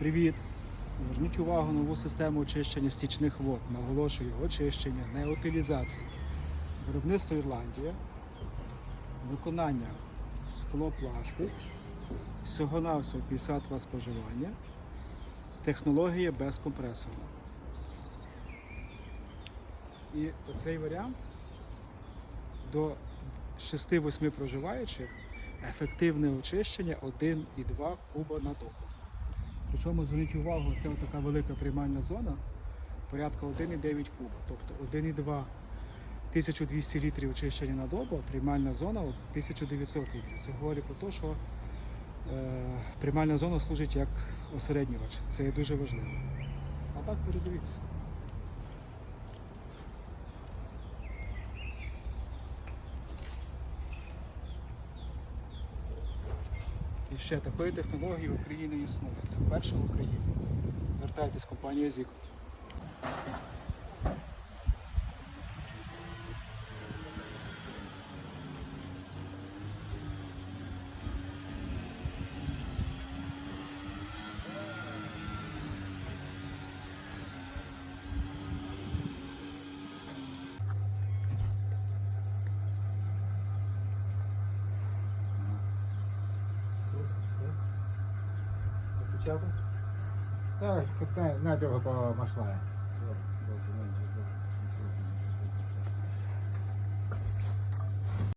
Привіт! Зверніть увагу нову систему очищення стічних вод. Наголошую очищення, не утилізації. Виробництво Ірландія, виконання склопластик, всього-навсього 50 Вт споживання, технологія без компресору. І оцей варіант до 6-8 проживаючих ефективне очищення 1,2 куба на добу. Причому зверніть увагу, це така велика приймальна зона, порядка 1,9 куба. Тобто 1,2 1200 літрів очищення на добу, приймальна зона 1900 літрів. Це говорить про те, що е, приймальна зона служить як осереднювач. Це є дуже важливо. А так передивіться. І ще такої технології в Україні існує. Це вперше в Україні. Звертайтесь, компанія Зік. Печатать? Так, надерга по маслая.